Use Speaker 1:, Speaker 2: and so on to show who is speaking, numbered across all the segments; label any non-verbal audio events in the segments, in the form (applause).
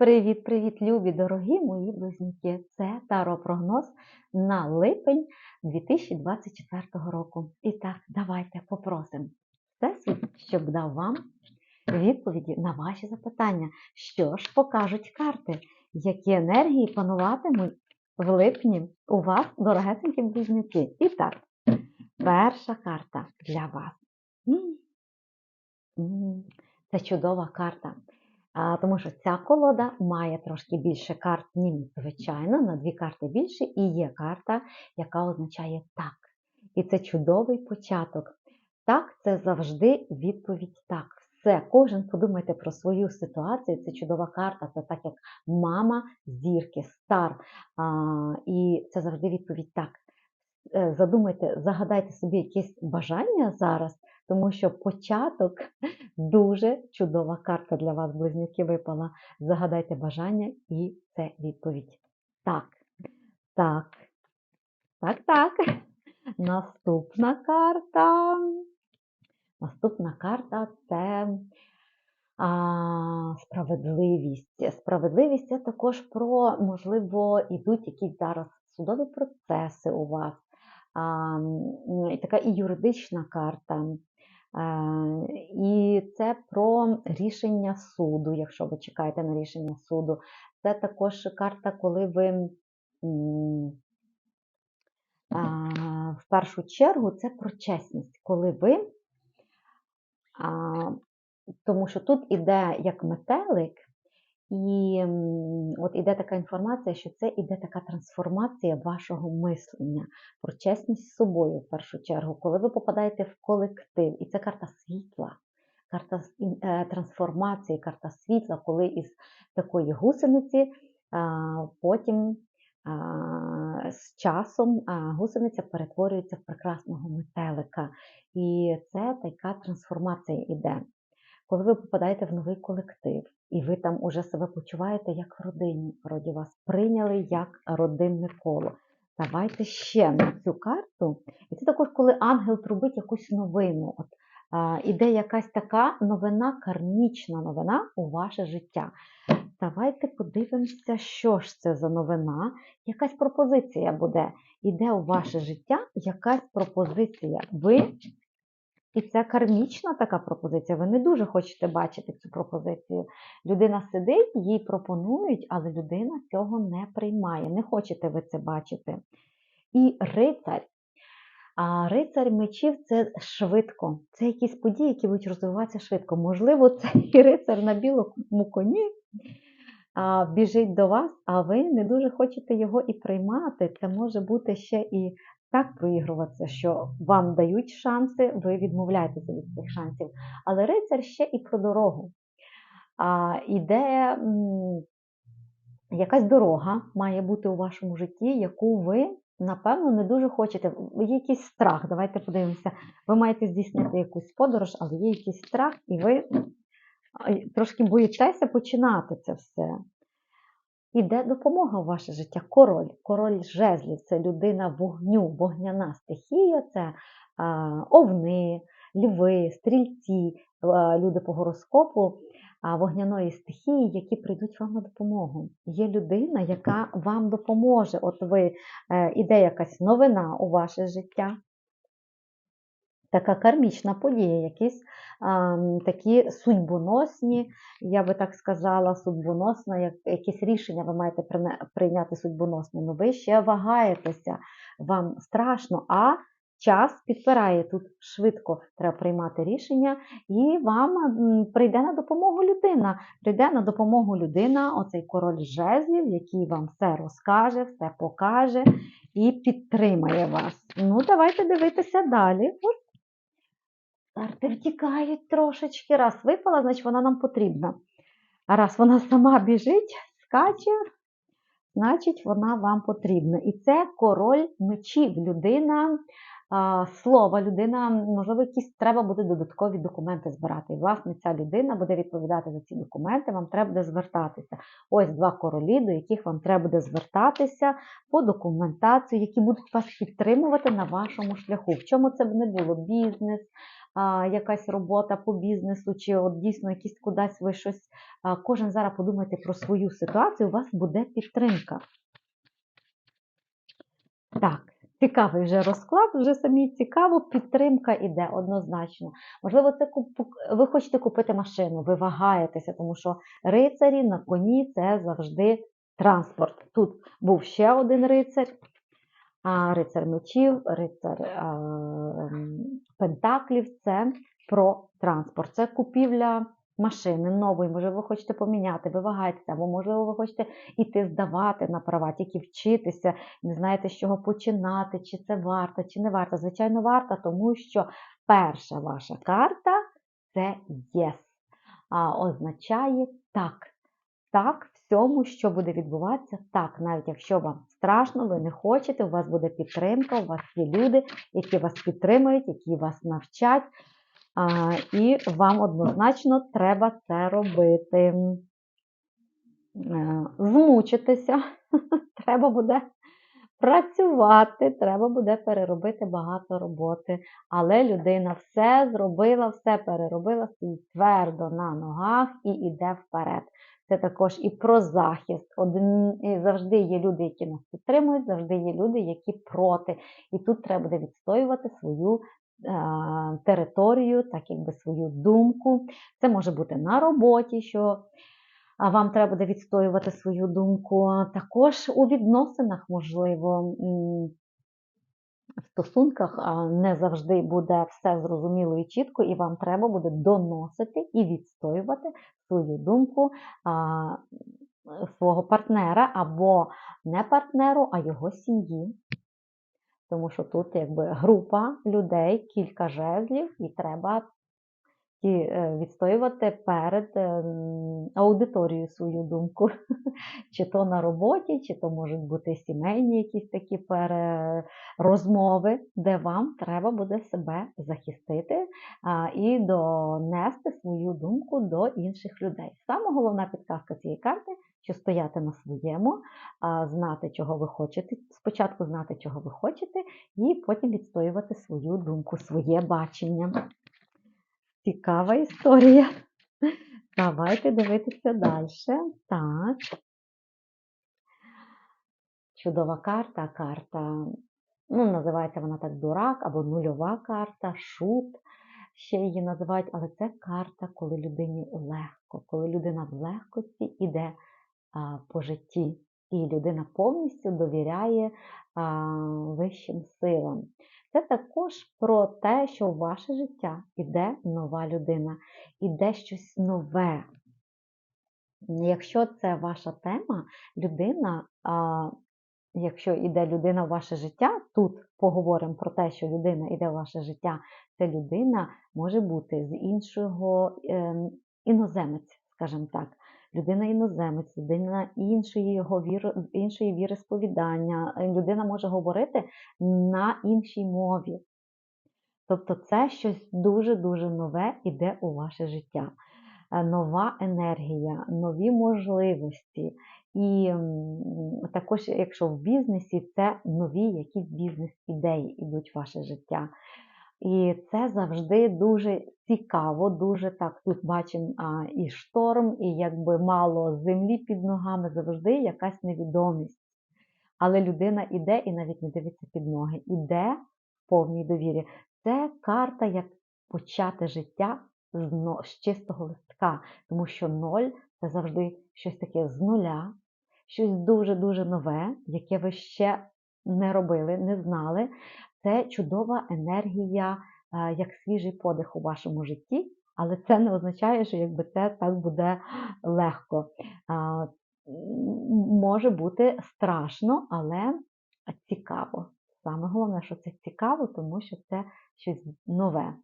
Speaker 1: Привіт-привіт, любі, дорогі мої близнюки! Це таро-прогноз на липень 2024 року. І так, давайте попросимо Всесвіт, щоб дав вам відповіді на ваші запитання. Що ж покажуть карти, які енергії пануватимуть в липні у вас, дорогесенькі близнюки. І так, перша карта для вас. Це чудова карта. Тому що ця колода має трошки більше карт, ніж звичайно, на дві карти більше, і є карта, яка означає так. І це чудовий початок. Так, це завжди відповідь так. Все, кожен подумайте про свою ситуацію. Це чудова карта, це так як мама зірки, стар. А, І це завжди відповідь так. Е, Задумайте, загадайте собі якесь бажання зараз, тому що початок (laughs) дуже чудова карта для вас, близнюки, випала. Загадайте бажання, і це відповідь. Так, так, так, так. (laughs) Наступна карта. Наступна карта це а, справедливість. Справедливість це також про, можливо, ідуть якісь зараз судові процеси у вас. А, така і юридична карта. Е, І це про рішення суду, якщо ви чекаєте на рішення суду. Це також карта, коли ви в першу чергу це про чесність, коли ви, тому що тут іде як метелик, і от іде така інформація, що це іде така трансформація вашого мислення про чесність з собою в першу чергу, коли ви попадаєте в колектив, і це карта світла, карта е, трансформації, карта світла, коли із такої гусениці потім з часом гусениця перетворюється в прекрасного метелика. І це така трансформація іде. Коли ви попадаєте в новий колектив, і ви там уже себе почуваєте як в родині, вроді вас прийняли як родинне коло. Давайте ще на цю карту. І це також, коли ангел трубить якусь новину. От, а, іде якась така новина, кармічна новина у ваше життя. Давайте подивимося, що ж це за новина. Якась пропозиція буде. Іде у ваше життя якась пропозиція. Ви і це кармічна така пропозиція. Ви не дуже хочете бачити цю пропозицію. Людина сидить, їй пропонують, але людина цього не приймає. Не хочете ви це бачити. І рицарь. А рицарь мечів це швидко. Це якісь події, які будуть розвиватися швидко. Можливо, це і рицар на білому коні а, біжить до вас, а ви не дуже хочете його і приймати. Це може бути ще і так проігруватися, що вам дають шанси, ви відмовляєтеся від цих шансів. Але рицар ще і про дорогу. А, іде якась дорога має бути у вашому житті, яку ви, напевно, не дуже хочете. Є якийсь страх. Давайте подивимося. Ви маєте здійснити якусь подорож, але є якийсь страх, і ви трошки боїтеся починати це все. Іде допомога в ваше життя. Король, король жезлів це людина вогню, вогняна стихія, це овни, льви, стрільці, люди по гороскопу вогняної стихії, які прийдуть вам на допомогу. Є людина, яка вам допоможе. От ви е, іде якась новина у ваше життя. Така кармічна подія, якісь а, такі судьбоносні, я би так сказала, судьбоносна, як, якісь рішення ви маєте прийняти судьбоносне. Ну ви ще вагаєтеся, вам страшно, а час підпирає тут швидко. Треба приймати рішення, і вам прийде на допомогу людина. Прийде на допомогу людина, оцей король жезлів, який вам все розкаже, все покаже і підтримає вас. Ну, давайте дивитися далі. От Карти втікають трошечки. Раз випала, значить вона нам потрібна. А раз вона сама біжить, скаче, значить вона вам потрібна. І це король мечів, людина слова, людина, можливо, якісь треба буде додаткові документи збирати. І, власне, ця людина буде відповідати за ці документи, вам треба буде звертатися. Ось два королі, до яких вам треба буде звертатися по документацію, які будуть вас підтримувати на вашому шляху. В чому це б не було? Бізнес, якась робота по бізнесу, чи от дійсно якісь кудись ви щось. Кожен зараз подумайте про свою ситуацію, у вас буде підтримка. Так, цікавий вже розклад, вже самі цікаво, підтримка іде однозначно. Можливо, це ви хочете купити машину, ви вагаєтеся, тому що рицарі на коні це завжди транспорт. Тут був ще один рицар, рицар мечів, рицар ем, пентаклів це про транспорт. Це купівля машини нової, може, ви хочете поміняти, ви вагаєтеся, або, можливо, ви хочете іти здавати на права, тільки вчитися, не знаєте, з чого починати, чи це варто, чи не варто. Звичайно, варто, тому що перша ваша карта це єс, а означає так. Так, всьому, що буде відбуватися, так, навіть якщо вам страшно, ви не хочете, у вас буде підтримка, у вас є люди, які вас підтримують, які вас навчать, а, і вам однозначно треба це робити. Е, Змучитися, (laughs) треба буде працювати, треба буде переробити багато роботи. Але людина все зробила, все переробила, стоїть твердо на ногах і йде вперед. Це також і про захист. Один, завжди є люди, які нас підтримують, завжди є люди, які проти. І тут треба буде відстоювати свою е, територію, так якби свою думку. Це може бути на роботі, що вам треба буде відстоювати свою думку. Також у відносинах, можливо, в стосунках не завжди буде все зрозуміло і чітко, і вам треба буде доносити і відстоювати свою думку свого партнера або не партнеру, а його сім'ї. Тому що тут якби група людей, кілька жезлів, і треба відстоювати перед ем, аудиторією свою думку. (laughs) Чи то на роботі, чи то можуть бути сімейні якісь такі розмови, де вам треба буде себе захистити і донести свою думку до інших людей. Саме головна підказка цієї карти, що стояти на своєму, знати, чого ви хочете. Спочатку знати, чого ви хочете, і потім відстоювати свою думку, своє бачення. Цікава історія. Давайте дивитися далі. Так. Чудова карта, карта, ну, називається вона так дурак або нульова карта, шут, ще її називають, але це карта, коли людині легко, коли людина в легкості йде а, по житті, і людина повністю довіряє а, вищим силам. Це також про те, що в ваше життя йде нова людина, іде щось нове. Якщо це ваша тема, людина, а, якщо йде людина в ваше життя, тут поговоримо про те, що людина йде в ваше життя, це людина може бути з іншого ем, іноземець, скажімо так. Людина іноземець, людина іншої його віри, іншої віросповідання, е, людина може говорити на іншій мові. Тобто це щось дуже-дуже нове іде у ваше життя. Е, Нова енергія, нові можливості. І також, якщо в бізнесі, це нові якісь бізнес-ідеї йдуть в ваше життя. І це завжди дуже цікаво, дуже так. Тут бачимо і шторм, і якби мало землі під ногами, завжди якась невідомість. Але людина іде і навіть не дивиться під ноги, іде в повній довірі. Це карта, як почати життя з, но- з чистого листка, тому що ноль це завжди щось таке з нуля, щось дуже-дуже нове, яке ви ще не робили, не знали. Це чудова енергія, е, як свіжий подих у вашому житті, але це не означає, що якби це так буде легко. Може бути страшно, але цікаво. Саме головне, що це цікаво, тому що це щось нове.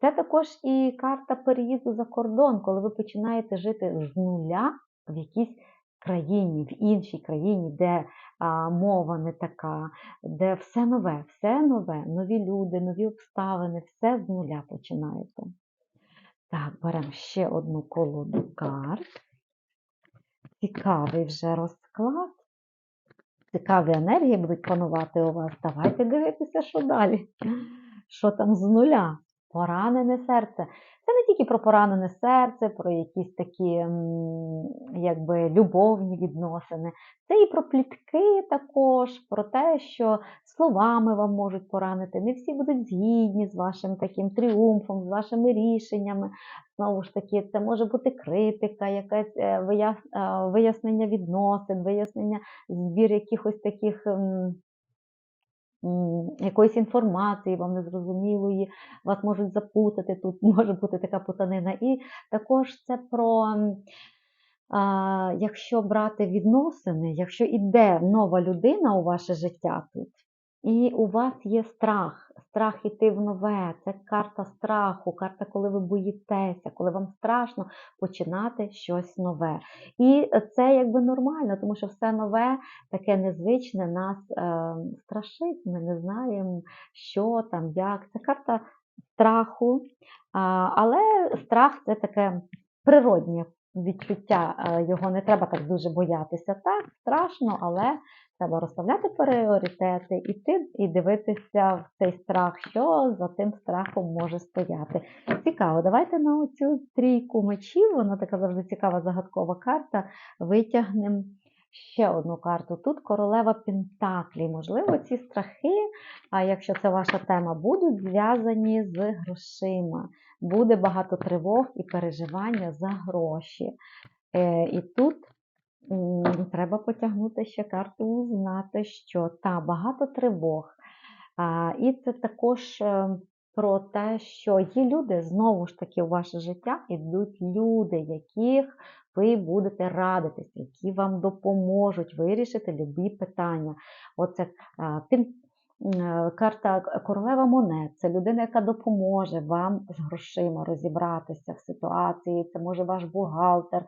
Speaker 1: Це також і карта переїзду за кордон, коли ви починаєте жити з нуля в якійсь країні, в іншій країні, де а, мова не така, де все нове, все нове, нові люди, нові обставини, все з нуля починаєте. Так, беремо ще одну колоду карт. Цікавий вже розклад. Цікаві енергії будуть панувати у вас. Давайте дивитися, що далі. Що там з нуля? Поранене серце. Це тільки про поранене серце, про якісь такі якби любовні відносини. Це і про плітки також, про те, що словами вам можуть поранити. Не всі будуть згідні з вашим таким тріумфом, з вашими рішеннями. Знову ж таки, це може бути критика, якесь е, е, вияснення відносин, вияснення збір якихось таких. Якоїсь інформації вам незрозумілої, вас можуть запутати, тут (laughs) може бути така путанина. І також це про, якщо брати відносини, якщо йде нова людина у ваше життя тут, і у вас є страх, страх іти в нове, це карта страху, карта, коли ви боїтеся, коли вам страшно починати щось нове. І це якби нормально, тому що все нове, таке незвичне нас е, страшить. Ми не знаємо, що там, як. Це карта страху, але страх це таке природнє відчуття. е, Його не треба так дуже боятися. Так, страшно, але треба розставляти пріоритети, іти і дивитися в цей страх, що за тим страхом може стояти. Цікаво, давайте на оцю трійку мечів, вона така завжди цікава загадкова карта. Витягнемо ще одну карту. Тут королева Пентаклі. Можливо, ці страхи, а якщо це ваша тема, будуть зв'язані з грошима. Буде багато тривог і переживання за гроші. Е, і тут треба потягнути ще карту узнати, що та багато тривог. А, і це також е, про те, що є люди, знову ж таки, у ваше життя йдуть люди, яких ви будете радитись, які вам допоможуть вирішити любі питання. Оце е, карта королева монет це людина, яка допоможе вам з грошима розібратися в ситуації. Це може ваш бухгалтер,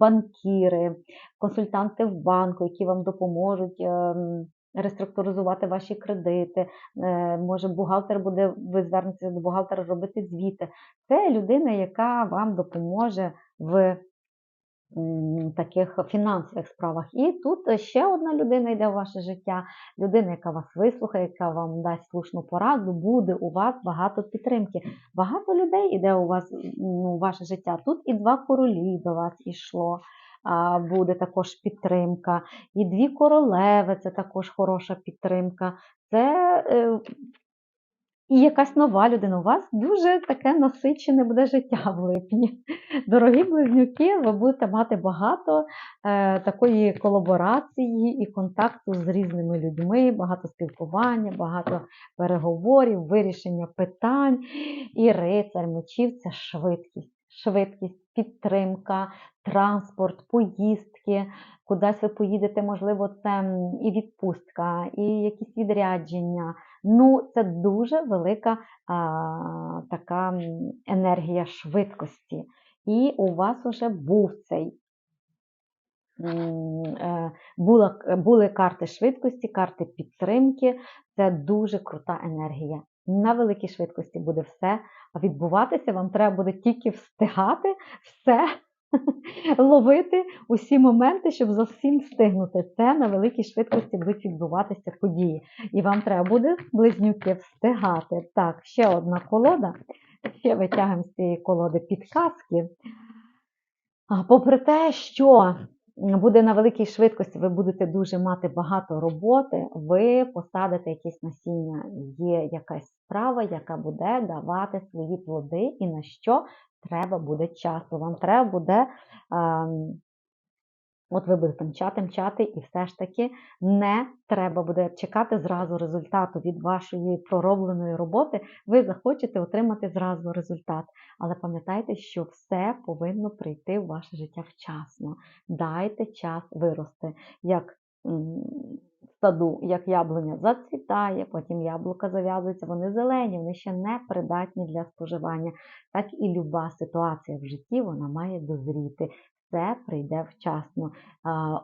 Speaker 1: банкіри, консультанти в банку, які вам допоможуть. ем, Реструктуризувати ваші кредити, Е, може бухгалтер буде, ви звернетеся до бухгалтера робити звіти. Це людина, яка вам допоможе в таких фінансових справах. І тут ще одна людина йде у ваше життя, людина, яка вас вислухає, яка вам дасть слушну пораду, буде у вас багато підтримки. Багато людей йде у вас ну, ваше життя. Тут і два королі до вас ішло. Буде також підтримка. І дві королеви це також хороша підтримка. Це е, і якась нова людина. У вас дуже таке насичене буде життя в липні. Дорогі близнюки, ви будете мати багато е, такої колаборації і контакту з різними людьми, багато спілкування, багато переговорів, вирішення питань. І рицар мечів це швидкість. Швидкість, підтримка, транспорт, поїздки. Кудись ви поїдете, можливо, це і відпустка, і якісь відрядження. Ну, це дуже велика а, така енергія швидкості. І у вас вже був цей. е, Була, були карти швидкості, карти підтримки. Це дуже крута енергія. На великій швидкості буде все. Відбуватися вам треба буде тільки встигати все (laughs) ловити усі моменти, щоб за всім встигнути. Це на великій швидкості будуть відбуватися події. І вам треба буде близнюки встигати. Так, ще одна колода. Ще витягуємо з цієї колоди підказки. А Попри те, що буде на великій швидкості, ви будете дуже мати багато роботи, ви посадите якісь насіння. Є якась справа, яка буде давати свої плоди, і на що треба буде часу. Вам треба буде. От ви будете мчати, мчати, і все ж таки не треба буде чекати зразу результату від вашої проробленої роботи. Ви захочете отримати зразу результат. Але пам'ятайте, що все повинно прийти в ваше життя вчасно. Дайте час вирости. Як в саду, як яблуня зацвітає, потім яблука зав'язуються, вони зелені, вони ще не придатні для споживання. Так і люба ситуація в житті вона має дозріти. Все прийде вчасно.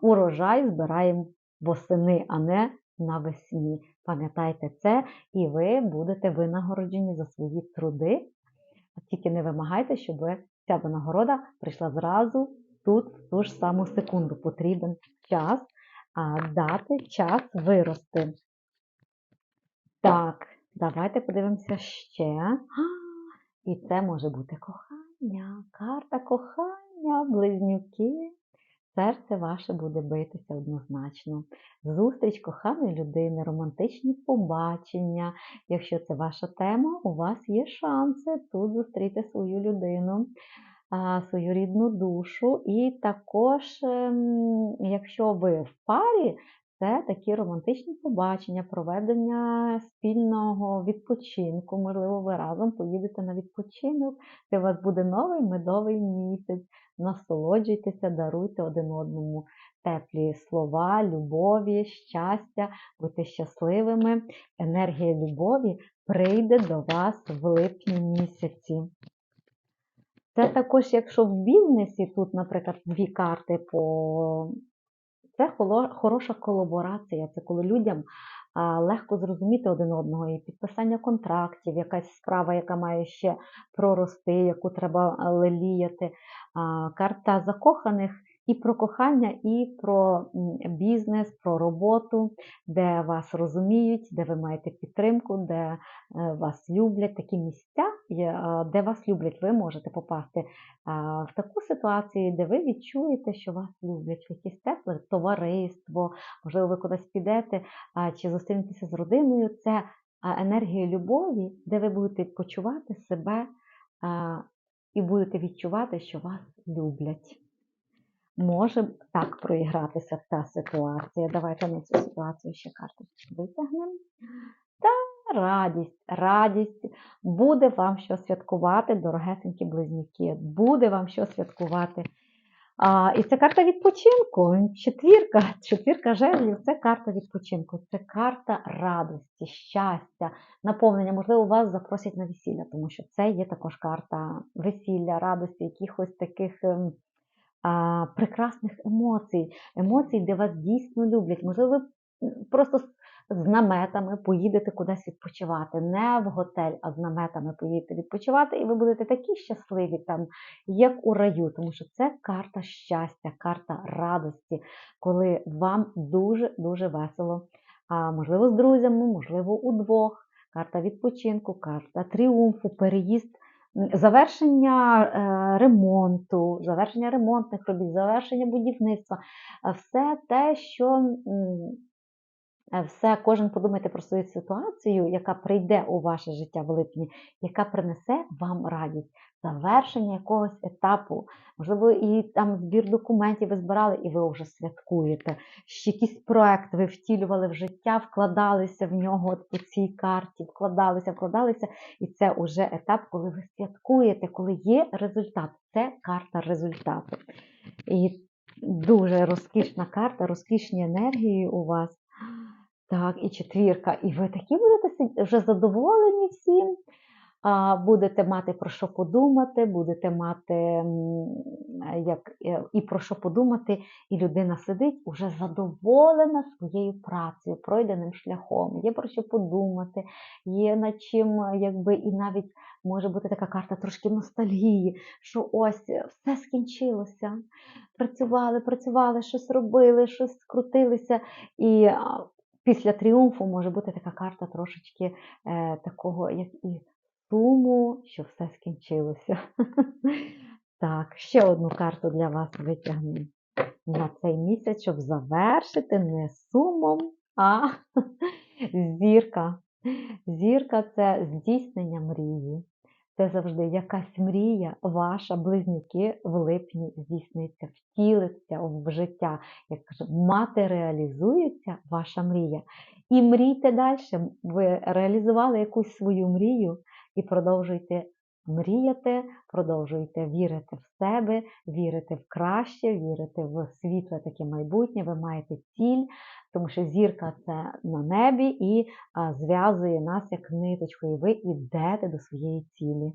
Speaker 1: Урожай збираємо восени, а не навесні. Пам'ятайте це, і ви будете винагороджені за свої труди. Тільки не вимагайте, щоб ця винагорода прийшла зразу тут, в ту ж саму секунду. Потрібен час, дати час вирости. Так, Давайте подивимося ще. І це може бути кохання, карта кохання, близнюки. Серце ваше буде битися однозначно. Зустріч коханої людини, романтичні побачення. Якщо це ваша тема, у вас є шанси тут зустріти свою людину, свою рідну душу. І також, ем, якщо ви в парі, це такі романтичні побачення, проведення спільного відпочинку. Можливо, ви разом поїдете на відпочинок, це у вас буде новий медовий місяць. Насолоджуйтеся, даруйте один одному теплі слова, любові, щастя, будьте щасливими. Енергія любові прийде до вас в липні місяці. Це також, якщо в бізнесі, тут, наприклад, дві карти по це хороша колаборація, це коли людям легко зрозуміти один одного, і підписання контрактів, якась справа, яка має ще прорости, яку треба леліяти. Карта закоханих і про кохання, і про бізнес, про роботу, де вас розуміють, де ви маєте підтримку, де е, вас люблять. Такі місця, де вас люблять, ви можете попасти в таку ситуацію, де ви відчуєте, що вас люблять, в якесь тепле товариство, можливо, ви кудись підете чи зустрінетеся з родиною. Це енергія любові, де ви будете почувати себе і будете відчувати, що вас люблять. Може так проігратися ця ситуація. Давайте на цю ситуацію ще карту витягнемо. Та радість, радість. Буде вам що святкувати, дорогесенькі близнюки. Буде вам що святкувати. А, і це карта відпочинку. Четвірка, четвірка жезлів це карта відпочинку, це карта радості, щастя, наповнення. Можливо, вас запросять на весілля, тому що це є також карта весілля, радості, якихось таких. Прекрасних емоцій, емоцій, де вас дійсно люблять. Можливо, ви просто з наметами поїдете кудись відпочивати, не в готель, а з наметами поїдете відпочивати, і ви будете такі щасливі там, як у раю, тому що це карта щастя, карта радості, коли вам дуже-дуже весело. А, можливо, з друзями, можливо, удвох. Карта відпочинку, карта тріумфу, переїзд Завершення е, ремонту, завершення ремонтних робіт, завершення будівництва, все те, що е, все, кожен подумайте про свою ситуацію, яка прийде у ваше життя в липні, яка принесе вам радість, завершення якогось етапу. Можливо, і там збір документів ви збирали, і ви вже святкуєте. Ще якийсь проект ви втілювали в життя, вкладалися в нього от по цій карті, вкладалися, вкладалися. І це вже етап, коли ви святкуєте, коли є результат. Це карта результату. І дуже розкішна карта, розкішні енергії у вас. Так, і четвірка. І ви такі будете вже задоволені всім. Будете мати про що подумати, будете мати як, е, і про що подумати, і людина сидить уже задоволена своєю працею, пройденим шляхом. Є про що подумати, є над чим, якби і навіть може бути така карта трошки ностальгії, що ось все скінчилося. Працювали, працювали, щось робили, щось крутилися. І після тріумфу може бути така карта трошечки е, такого, як і суму, що все скінчилося. (laughs) Так, ще одну карту для вас витягну на цей місяць, щоб завершити не сумом, а (laughs) зірка. Зірка це здійснення мрії. Це завжди якась мрія ваша, близнюки в липні здійсниться, втілиться в життя. Як каже, матеріалізується ваша мрія. І мрійте далі. Ви реалізували якусь свою мрію і продовжуйте мріяти, продовжуйте вірити в себе, вірити в краще, вірити в світле таке майбутнє. Ви маєте ціль, тому що зірка це на небі і зв'язує нас як ниточкою. Ви йдете до своєї цілі.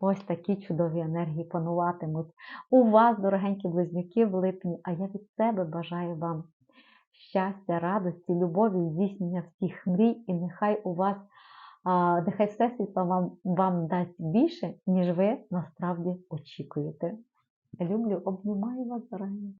Speaker 1: Ось такі чудові енергії пануватимуть у вас, дорогенькі близнюки, в липні. А я від себе бажаю вам щастя, радості, любові, здійснення всіх мрій, і нехай у вас, а, нехай Всесвіт вам, вам дасть більше, ніж ви насправді очікуєте. Люблю, обнімаю вас, дорогі.